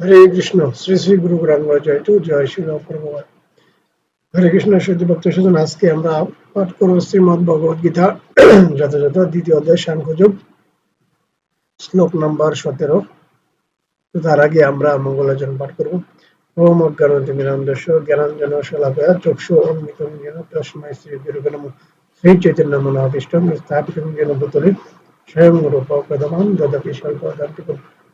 হরে কৃষ্ণ, শ্রী শ্রী গুরু জয় টু, জয় শ্রী প্রভুপাদ হরে কৃষ্ণ, সত্য ভক্ত সুজন আজকে আমরা পাঠ করব শ্রীমদ ভগবদ গীতা, যথাযথ দ্বিতীয় অধ্যায়, সাংখ্যযোগ, শ্লোক নাম্বার সতেরো। তার আগে আমরা মঙ্গলাচরণ পাঠ করব। ওম অজ্ঞানতি মিরান্দস্য জ্ঞানাঞ্জন শলাভয়া, চক্ষু অন্মিতম জ্ঞান তস্মৈ শ্রী গুরুবে নমঃ। শ্রী চৈতন্য মনোভীষ্টম স্থাপিতম জ্ঞান ভূতলে, স্বয়ং রূপ প্রদমাম, দদপি স্বল্পদান্তিকম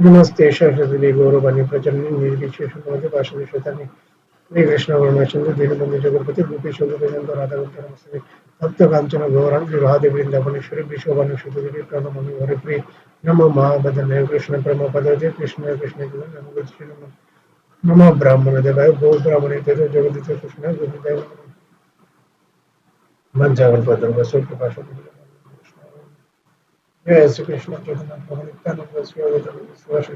नमस्ते सरस्वती गौरवाणी प्रचंड निर्विशेष नमस्ते पार्षद शतानी श्री कृष्ण वर्णचंद्र दीनबंधु जगतपति गोपीश गोपीचंद राधा गोविंद नमस्ते भक्त कांचन गौरांग विवाद वृंदावनेश्वरी विश्ववाणी शुद्धदेवी प्रणमि हरिप्रिय नमो महाबदन कृष्ण परम पदे कृष्ण कृष्ण नमो श्री नमो नमो ब्राह्मण देवाय गो ब्राह्मण देव जगदीश कृष्ण गोविंदाय मंजावर पदर वसु कृपा जय श्री कृष्ण चैतन्य प्रभु नित्यानंद श्री अद्वैत शिवाशि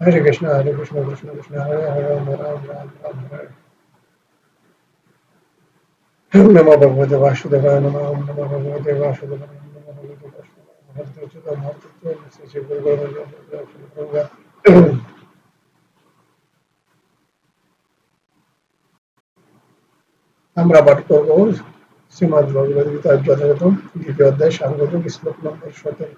हरे कृष्ण हरे कृष्ण कृष्ण कृष्ण हरे हरे राम राम राम राम हरे ओम नमो भगवते वासुदेवाय नमः ओम नमो भगवते वासुदेवाय नमः नमो भगवते वासुदेवाय हरे कृष्ण हरे कृष्ण श्री गुरु गोविंद আমরা পাঠ করবো শ্রীমদ ভগবদ গীতার যথাযথ দ্বিতীয় অধ্যায় শ্লোক নম্বর সতেরো।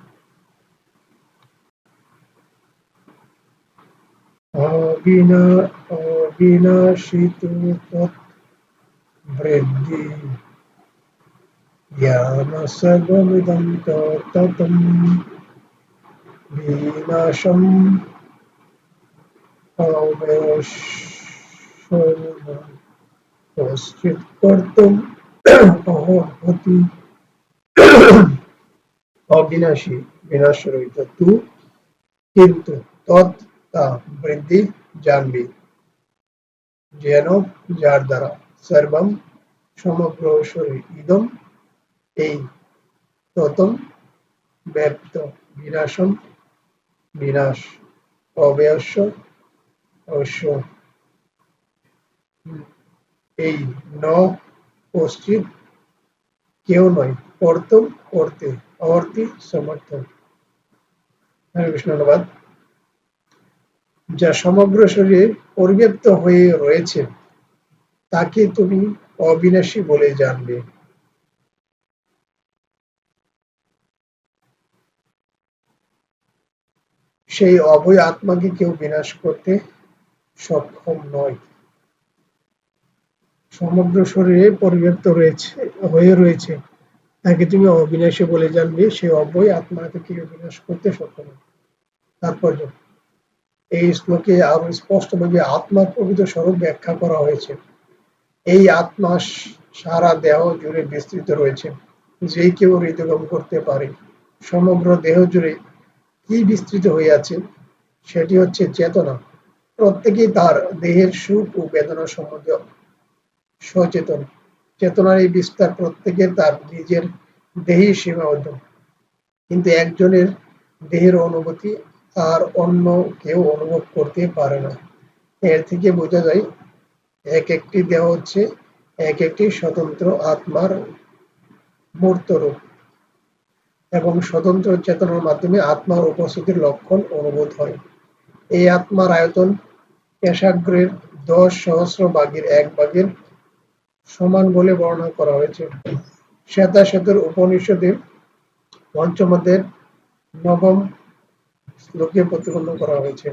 অহতি অবিনাশী বিনাশ রহিত তু, কিন্তু তৎ তা বৃদ্ধি জানবি। যেন যার দ্বারা সর্বম সমগ্র ইদম, এই ততম ব্যপ্ত বিনাশম বিনাশ অবয়স্য অবশ্য। এই ন পশ্চিম কেউ নয় কর্তম করতে অর্থী সমর্থন। ধন্যবাদ। যা সমগ্র শরীরে পরিব্যাপ্ত হয়ে রয়েছে, তাকে তুমি অবিনাশী বলে জানবে। সেই অভয় আত্মাকে কেউ বিনাশ করতে সক্ষম নয়। সমগ্র শরীরে পরিব্যাপ্ত রয়েছে, হয়ে রয়েছে। তাকে তুমি অবিনাশী বলে জানবে, সে অভয় আত্মাকে কেউ বিনাশ করতে সক্ষম তাৎপর্য এই শ্লোকে আরও স্পষ্টভাবে আত্মার প্রকৃত স্বরূপ ব্যাখ্যা করা হয়েছে। এই আত্মা সারা দেহ জুড়ে বিস্তৃত রয়েছে, যে কেউ হৃদগম করতে পারে। সমগ্র দেহ জুড়ে কি বিস্তৃত হয়ে আছে, সেটি হচ্ছে চেতনা। প্রত্যেকেই তার দেহের সুখ ও বেদনা সম্বন্ধে সচেতন। চেতনার এই বিস্তার প্রত্যেকের তার নিজের দেহেই সীমাবদ্ধ। কিন্তু একজনের দেহের অনুভূতি আর অন্য কেউ অনুভব করতে পারে না। এর থেকে বোঝা যায়, এক একটি দেহ হচ্ছে এক একটি স্বতন্ত্র আত্মার মূর্ত রূপ এবং স্বতন্ত্র চেতনার মাধ্যমে আত্মার উপস্থিতির লক্ষণ অনুভূত হয়। এই আত্মার আয়তন কেশাগ্রের দশ সহস্র ভাগের এক ভাগের সমান বলে বর্ণনা করা হয়েছে। শ্বেতা সেতুর উপনিষদে পঞ্চমদের নবম শ্লোকে প্রতিবন্ধ করা হয়েছে।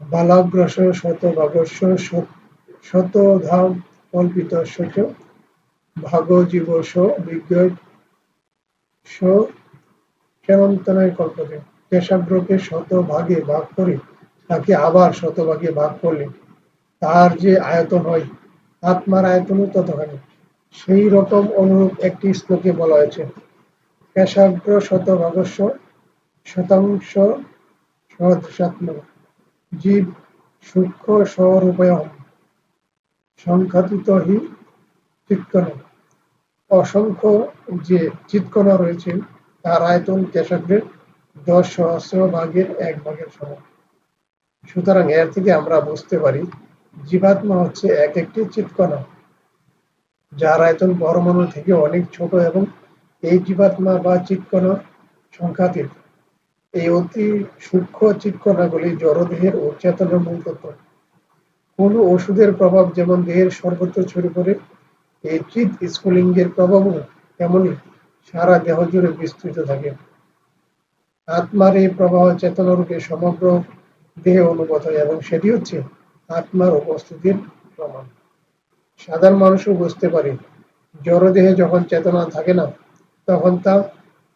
বালাগ্রস শতভাগস্য শতধাম কল্পিত চ ভাগজীবস বিজ্ঞ কেমন্তনায় কল্পতে। কেশাগ্রকে শত ভাগে ভাগ করে তাকে আবার শতভাগে ভাগ করলে তার যে আয়তন হয়, আত্মার আয়তনও ততখানি। সেই রকম অনুরূপ একটি শ্লোকে বলা হয়েছে, কেশাগ্র শতভাগস্য শতাংশ সদৃশাত্মক জীব সূক্ষ্ম স্বরূপায়ন সংখ্যাতীত হি চিৎকণ অসংখ্য যে চিৎকণা রয়েছে, তার আয়তন কেশকের দশ সহস্র ভাগের এক ভাগের সমান। সুতরাং এর থেকে আমরা বুঝতে পারি জীবাত্মা হচ্ছে এক একটি চিৎকণা, যার আয়তন পরমাণু থেকে অনেক ছোট এবং এই জীবাত্মা বা চিৎকণা সংখ্যাতীত এই অতি সূক্ষ্ম চিৎকণাগুলি জড়দেহের ও চেতনার মূল তত্ত্ব কোন ওষুধের প্রভাব যেমন দেহের সর্বত্র ছড়িয়ে পড়ে, এই চিৎ স্ফুলিঙ্গের প্রভাবও তেমনই সারা দেহ জুড়ে বিস্তৃত থাকে। আত্মার এই প্রবাহ চেতনারূপে সমগ্র দেহে অনুগত এবং সেটি হচ্ছে আত্মার উপস্থিতির প্রমাণ। সাধারণ মানুষও বুঝতে পারে জড়দেহে যখন চেতনা থাকে না, তখন তা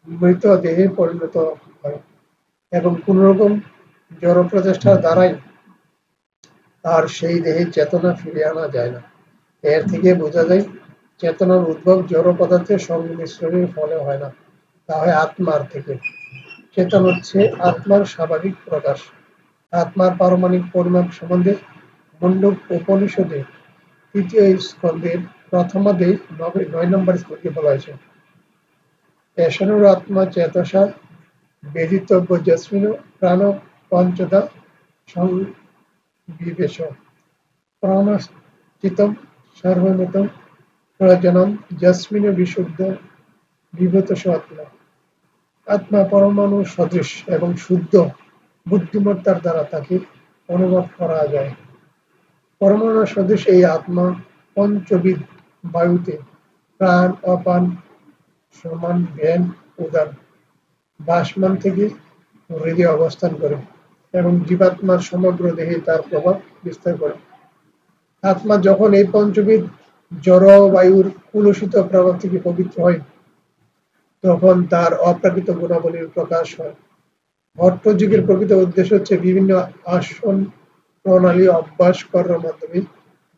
মৃত দেহে পরিণত হয় এবং কোন রকম জড় প্রচেষ্টার দ্বারাই আর সেই দেহে চেতনা ফিরিয়ে আনা যায় না। এর থেকে বোঝা যায়, চেতনার উদ্ভব জড় পদার্থের সংমিশ্রণের ফলে হয় না, তা হয় আত্মার থেকে। চেতন হচ্ছে আত্মার স্বাভাবিক প্রকাশ। আত্মার পারমাণিক পরিমাপ সম্বন্ধে মণ্ডপ উপনিষদে তৃতীয় স্কন্ধের প্রথমাদে নয় নম্বর স্কন্ধে বলা হয়েছে। এশনুর আত্মা চেতসা বেদিতব্য যস্মিন প্রাণ পঞ্চদা সংবিবেশ। প্রাণস্থিতম, সর্বমিতম প্রয়োজনম যস্মিন বিশুদ্ধ বিভূত আত্মা। আত্মা পরমাণু সদৃশ এবং শুদ্ধ। বুদ্ধিমত্তার দ্বারা তাকে অনুভব করা যায়। পরমাণু সদৃশ এই আত্মা পঞ্চবিদ বায়ুতে প্রাণ, অপান, সমান জ্ঞান উদান বাসমান থেকে হৃদয় অবস্থান করে এবং জীবাত্মার সমগ্র দেহে তার প্রভাব বিস্তার করে। আত্মা যখন এই পঞ্চবিদ জড়বায়ুর কুলসিত প্রভাব থেকে পবিত্র হয়, তখন তার অপ্রাকৃত গুণাবলীর প্রকাশ হয়। যুগের প্রকৃত উদ্দেশ্য হচ্ছে বিভিন্ন আসন প্রণালী অভ্যাস করার মাধ্যমে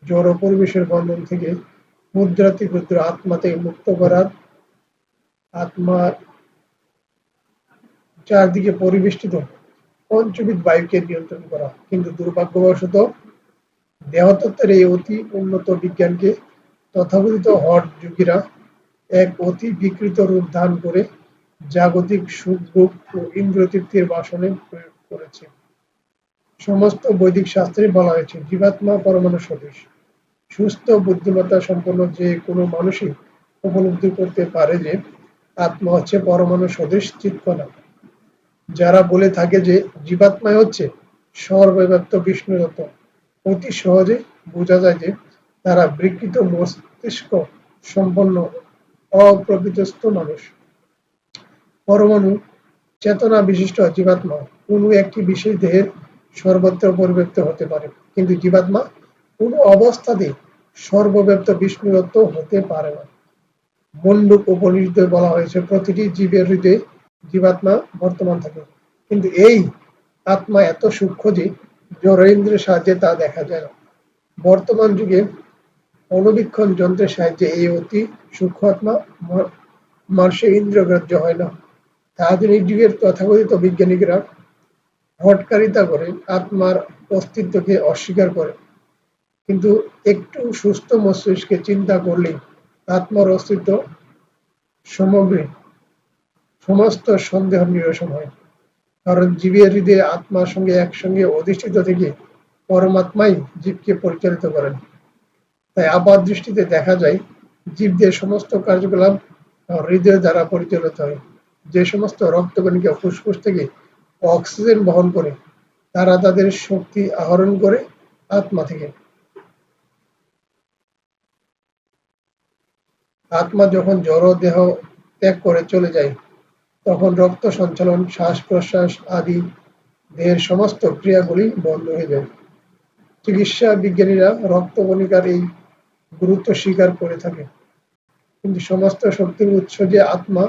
জড় পরিবেশের বন্ধন থেকে মুদ্রাতি ক্ষুদ্র আত্মাতে মুক্ত করার, আত্মা চারদিকে পরিবেষ্টিত পঞ্চবিদ বায়ুকে নিয়ন্ত্রণ করা। কিন্তু দুর্ভাগ্যবশত দেহতত্ত্বের এই অতি উন্নত বিজ্ঞানকে তথাকথিত হট যুগীরা এক অতি বিকৃত রূপ ধারণ করে জাগতিক সুখ ভোগ ও ইন্দ্রতৃপ্তির বাসনে প্রয়োগ করেছে। সমস্ত বৈদিক শাস্ত্রে বলা হয়েছে, জীবাত্মা পরমাণু সদৃশ। সুস্থ বুদ্ধিমত্তা সম্পন্ন যে কোনো মানুষই উপলব্ধি করতে পারে যে, আত্মা হচ্ছে পরমাণু সদৃশ চিৎকণা যারা বলে থাকে যে, জীবাত্মাই হচ্ছে সর্বব্যাপ্ত বিষ্ণু তত্ত্ব অতি সহজে বোঝা যায় যে, তারা বিকৃত মস্তিষ্ক সম্পন্ন অপ্রকৃতস্থ মানুষ। পরমাণু চেতনা বিশিষ্ট জীবাত্মা কোন একটি বিশেষ দেহের সর্বত্র পরিব্যাপ্ত হতে পারে। কিন্তু জীবাত্মা কোন অবস্থাতে সর্বব্যাপ্ত বিষ্ণুদত্ত হতে পারে না। মন্ডুক উপনিষদে বলা হয়েছে, প্রতিটি জীবের হৃদয়ে জীবাত্মা বর্তমান থাকে। কিন্তু এই আত্মা এত সূক্ষ্ম যে জড়েন্দ্রের সাহায্যে তা দেখা যায় না। বর্তমান যুগে অনুবীক্ষণ যন্ত্রের সাহায্যে এই অতি সূক্ষ্ম আত্মা মানুষের ইন্দ্রগ্রাহ্য হয় না। আধুনিক যুগের তথাকথিত বিজ্ঞানীরা হটকারিতা করে আত্মার অস্তিত্বকে অস্বীকার করে। কিন্তু একটু সুস্থ মস্তিষ্কে চিন্তা করলেই আত্মার অস্তিত্ব সমগ্র সমস্ত সন্দেহ নিরসন হয়। কারণ জীবের হৃদয়ে আত্মার সঙ্গে একসঙ্গে অধিষ্ঠিত থেকে পরমাত্মাই জীবকে পরিচালিত করেন। তাই আপাত দৃষ্টিতে দেখা যায়, জীবদের সমস্ত কার্যকলাপ হৃদয় দ্বারা পরিচালিত হয়। যে সমস্ত রক্তকণিকা ফুসফুস থেকে অক্সিজেন বহন করে, তারা তাদের শক্তি আহরণ করে আত্মা থেকে। আত্মা যখন জড় দেহ ত্যাগ করে চলে যায়, তখন রক্ত সঞ্চালন শ্বাস প্রশ্বাস আদি দেহের সমস্ত ক্রিয়াগুলি বন্ধ হয়ে যায়। চিকিৎসা বিজ্ঞানীরা রক্তকণিকার এই গুরুত্ব স্বীকার করে থাকে কিন্তু সমস্ত শক্তির উৎস যে আত্মা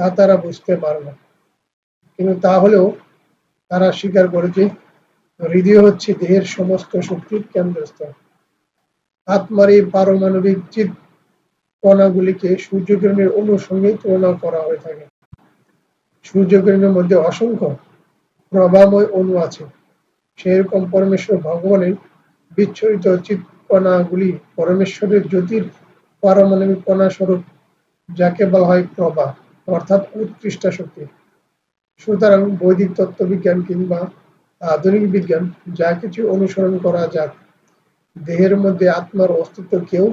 তা তারা বুঝতে পারে না। কিন্তু তা হলেও তারা স্বীকার করে যে হৃদয় হচ্ছে দেহের সমস্ত শক্তির কেন্দ্রস্থল। আত্মার এই পারমাণবিক চিত কণাগুলিকে সূর্যকিরণের অনুসঙ্গে তুলনা করা হয়ে থাকে। সূর্যকিরণের মধ্যে অসংখ্য প্রভাময় অণু আছে। সেরকম পরমেশ্বর ভগবানের বিচ্ছুরিত চিৎকণাগুলি পরমেশ্বরের জ্যোতির পারমাণবিক কণা স্বরূপ যাকে বলা হয় প্রভা অর্থাৎ উৎকৃষ্ট শক্তি। সুতরাং বৈদিক তত্ত্ববিজ্ঞান কিংবা আধুনিক বিজ্ঞান যা কিছু অনুসরণ করা যাক, দেহের মধ্যে আত্মার অস্তিত্ব কেউ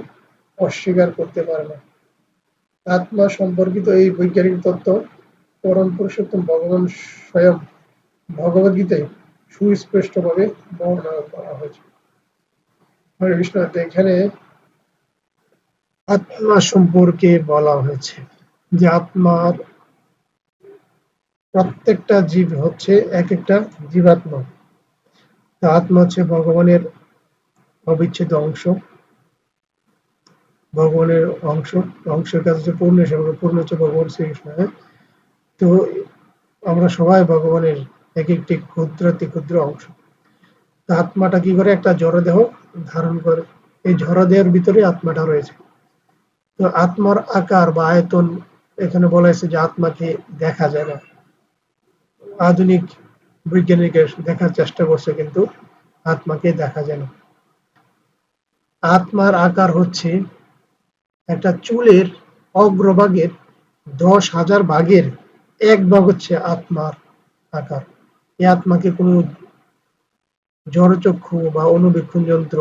অস্বীকার করতে পারে না। আত্মা সম্পর্কিত এই বৈজ্ঞানিক তত্ত্ব পরম পুরুষোত্তম ভগবান স্বয়ং ভগবদ্গীতায় সুস্পষ্টভাবে বর্ণনা করা হয়েছে। হরে কৃষ্ণ, এখানে আত্মা সম্পর্কে বলা হয়েছে। যে আত্মার প্রত্যেকটা জীব হচ্ছে এক একটা জীবাত্মা। তা আত্মা হচ্ছে ভগবানের অবিচ্ছেদ্য অংশ। ভগবানের অংশ, অংশের কাছে হচ্ছে পূর্ণ হিসাবে, পূর্ণ হচ্ছে ভগবান শ্রীকৃষ্ণ হ্যাঁ? তো আমরা সবাই ভগবানের এক একটি ক্ষুদ্রাতি ক্ষুদ্র অংশ। তা আত্মাটা কি করে? একটা জড়দেহ ধারণ করে। এই জড়দেহের ভিতরে আত্মাটা রয়েছে। তো আত্মার আকার বা আয়তন এখানে বলা হয়েছে যে আত্মাকে দেখা যায় না। আধুনিক বৈজ্ঞানিকের দেখার চেষ্টা করছে কিন্তু আত্মাকে দেখা যায় না। আত্মার আকার হচ্ছে একটা চুলের অগ্রভাগের দশ হাজার ভাগের এক ভাগ হচ্ছে আত্মার আকার। এই আত্মাকে কোনো জড়চক্ষু বা অনুবীক্ষণ যন্ত্র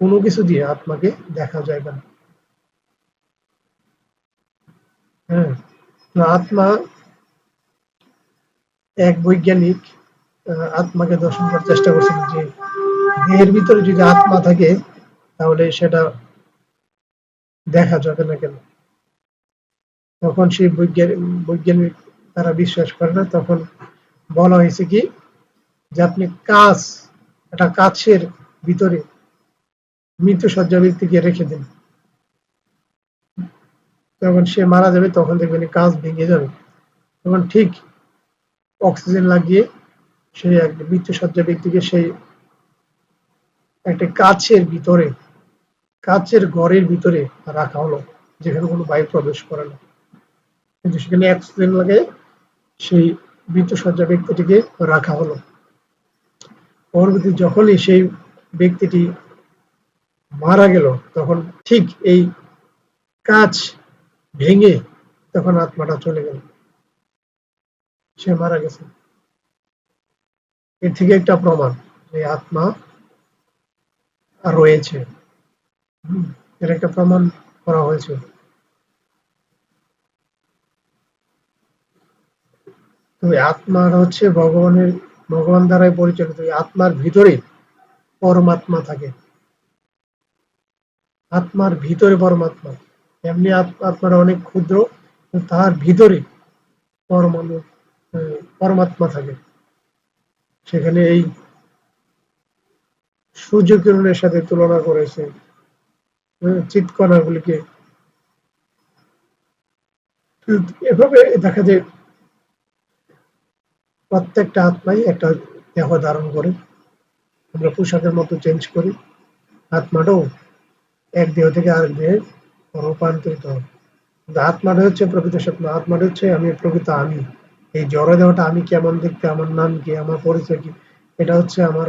কোনো কিছু দিয়ে আত্মাকে দেখা যায় না। হ্যাঁ আত্মা এক বৈজ্ঞানিক আত্মাকে দর্শন করার চেষ্টা করছেন যে দেহের ভিতরে যদি আত্মা থাকে, তাহলে সেটা দেখা যাবে না কেন? তখন সেই বৈজ্ঞানিক বৈজ্ঞানিক তারা বিশ্বাস করে না, তখন বলা হয়েছে কি, যে আপনি কাজ, একটা কাছের ভিতরে মৃত্যু সজ্জা ব্যক্তিকে রেখে দিন। যখন সে মারা যাবে, তখন দেখবেন কাজ ভেঙে যাবে। তখন ঠিক অক্সিজেন লাগিয়ে সেই এক মৃত্যু সজ্জা ব্যক্তিকে সেই একটা কাছের ভিতরে, কাচের ঘরের ভিতরে রাখা হলো, যেখানে কোনো বায়ু প্রবেশ করে না। কিন্তু সেখানে অক্সিজেন লাগে সেই মৃত সজ্জা ব্যক্তিটিকে রাখা হলো। পরবর্তী যখনই সেই ব্যক্তিটি মারা গেল, তখন ঠিক এই কাজ ভেঙে তখন আত্মাটা চলে গেল। সে মারা গেছে। এর থেকে একটা প্রমাণ যে আত্মা রয়েছে। এর একটা প্রমাণ করা হয়েছে। তবে আত্মার হচ্ছে ভগবানের, ভগবান দ্বারাই পরিচালিত। আত্মার ভিতরে পরমাত্মা থাকে। আত্মার ভিতরে পরমাত্মা। এমনি আত্মারা অনেক ক্ষুদ্র, তার ভিতরে পরমাণু পরমাত্মা থাকে। সেখানে এই সূর্য কিরণের সাথে তুলনা করেছে চিৎকণাগুলিকে। এভাবে দেখা যায়, প্রত্যেকটা আত্মাই একটা দেহ ধারণ করে। আমরা পোশাকের মতো চেঞ্জ করি, আত্মাটাও এক দেহ থেকে আরেক দেহে রূপান্তরিত কিন্তু আত্মাটা হচ্ছে প্রকৃত স্বপ্ন আত্মাটা হচ্ছে আমি প্রকৃত আমি। এই জড় দেহটা আমি কেমন দেখতে, আমার নাম কি, আমার পরিচয় কি? এটা হচ্ছে আমার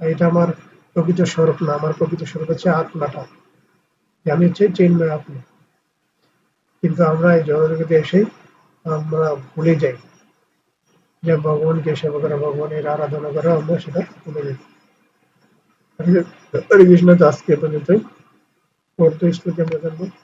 এটা আমার প্রকৃত স্বরূপ না, আমার প্রকৃত স্বরূপ হচ্ছে আত্মাটা। আমি হচ্ছে চিন্ময় আত্মা। কিন্তু আমরা এই জগতে এসে আমরা ভুলে যাই। যে ভগবানকে সেবা করা, ভগবানের আরাধনা করা, আমরা সেটা ভুলে যাই। হরে কৃষ্ণ তো আজকে পর্যন্তই। পরবর্তী শ্লোকে আমরা জানব।